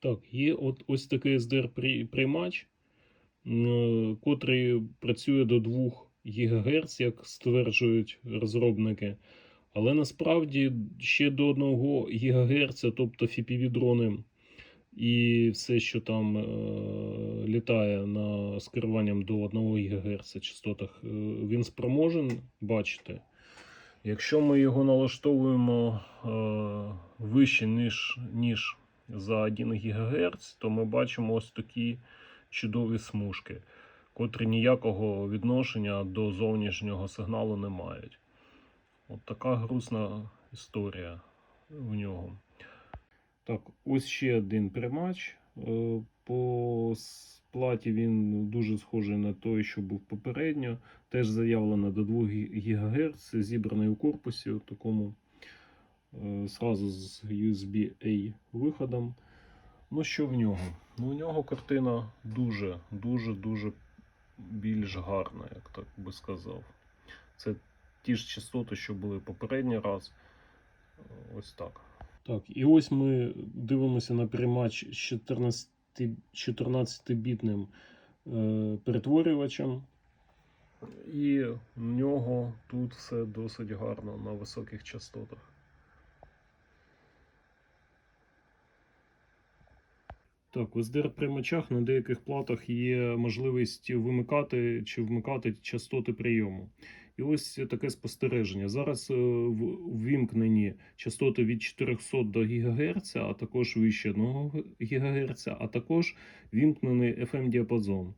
Так, є от ось такий SDR-приймач, котрий працює до 2 ГГц, як стверджують розробники. Але насправді ще до 1 ГГц, тобто FPV-дрони і все, що там е, літає на з керуванням до 1 ГГц частотах, е, він спроможен бачити. Якщо ми його налаштовуємо е, вище, ніж, ніж за 1 ГГц, то ми бачимо ось такі чудові смужки, котрі ніякого відношення до зовнішнього сигналу не мають. От така грустна історія в нього. Так, ось ще один примач. Е, По с- платі він дуже схожий на той, що був попередньо. Теж заявлено до 2 ГГц, зібраний у корпусі, у такому е, зразу з USB-A виходом. Ну, що в нього? Ну, у нього картина дуже, дуже, дуже більш гарна, як так би сказав. Це ті ж частоти, що були попередній раз. Ось так. Так, і ось ми дивимося на приймач з 14, 14-бітним е, перетворювачем. І в нього тут все досить гарно на високих частотах. Так, в SDR-приймачах на деяких платах є можливість вимикати чи вмикати частоти прийому. І ось таке спостереження. Зараз е, ввімкнені частоти від 400 до ГГц, а також вище 1 ГГц, а також вімкнений FM-діапазон.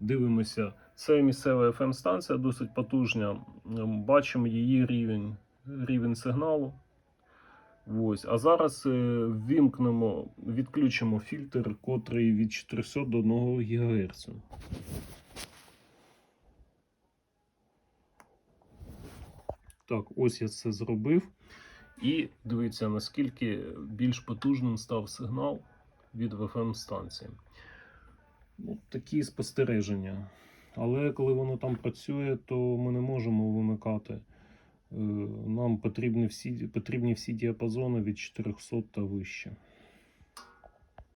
Дивимося, це місцева FM-станція, досить потужна. Ем, Бачимо її рівень, рівень сигналу. Ось. А зараз е, ввімкнемо, відключимо фільтр, котрий від 400 до 1 ГГц. Так, ось я це зробив. І дивіться, наскільки більш потужним став сигнал від FM станції. Ну, такі спостереження. Але коли воно там працює, то ми не можемо вимикати. Е, Нам потрібні всі, потрібні всі діапазони від 400 та вище.